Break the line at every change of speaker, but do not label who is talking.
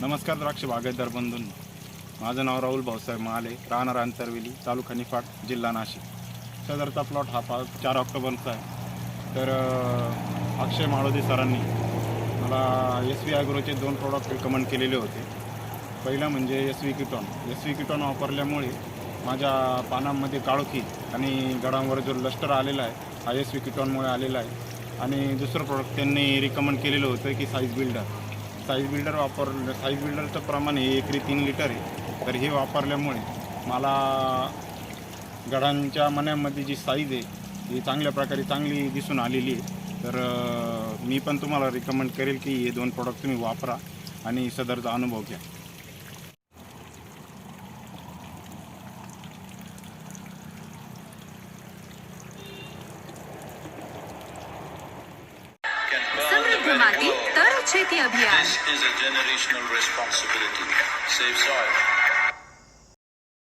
नमस्कार द्राक्ष बागायतदार बंधूंनो. माझं नाव राहुल भाऊसाहेब महाले राहणार अंतरवेली तालुका निफाड जिल्हा नाशिक. सदरचा प्लॉट हा पा चार ऑक्टोबरचा आहे. तर अक्षय माळोदी सरांनी मला एस व्ही ॲग्रोचे दोन प्रॉडक्ट रिकमेंड केलेले होते. पहिलं म्हणजे S V Kitone S V Kitone वापरल्यामुळे माझ्या पानांमध्ये काळोखी आणि गडांवर जो लष्टर आलेला आहे हा एस व्ही किटॉनमुळे आलेला आहे. आणि दुसरं प्रोडक्ट त्यांनी रिकमेंड केलेलं होतं की साईज बिल्डर साईज बिल्डर वापर साईज बिल्डरचं प्रमाण हे एकरी तीन लिटर आहे. तर हे वापरल्यामुळे मला गडांच्या मण्यामध्ये जी साईज आहे ही चांगल्या प्रकारे चांगली दिसून आलेली आहे. तर मी पण तुम्हाला रिकमेंड करेल की हे दोन प्रॉडक्ट तुम्ही वापरा आणि सदरचा अनुभव घ्या.
समृद्ध माती तरच शेती अभियान